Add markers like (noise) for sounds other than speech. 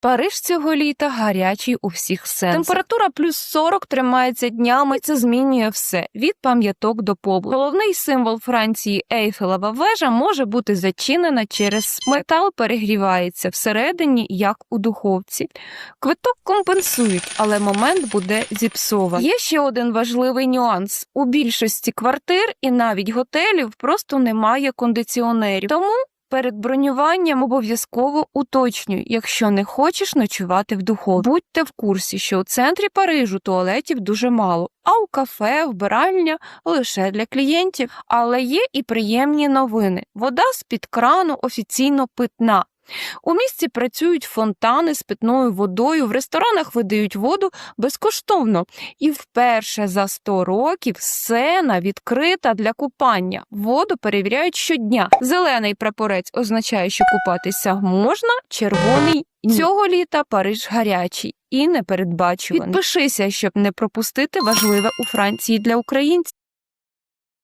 Париж цього літа гарячий у всіх сенсах. Температура плюс 40 тримається днями. Це змінює все від пам'яток до побуту. Головний символ Франції Ейфелева вежа може бути зачинена через метал перегрівається всередині, як у духовці. Квиток компенсують, але момент буде зіпсований. Є ще один важливий нюанс: у більшості квартир і навіть готелів просто немає кондиціонерів. Тому Перед бронюванням обов'язково уточнюй, якщо не хочеш ночувати в духовці. Будьте в курсі, що у центрі Парижу туалетів дуже мало, а у кафе, вбиральня лише для клієнтів. Але є і приємні новини. Вода з-під крану офіційно питна. У місті працюють фонтани з питною водою, в ресторанах видають воду безкоштовно. І вперше за 100 років сцена відкрита для купання. Воду перевіряють щодня. Зелений прапорець означає, що купатися можна, червоний. (clears throat) Цього літа Париж гарячий і непередбачуваний. Підпишися, щоб не пропустити важливе у Франції для українців.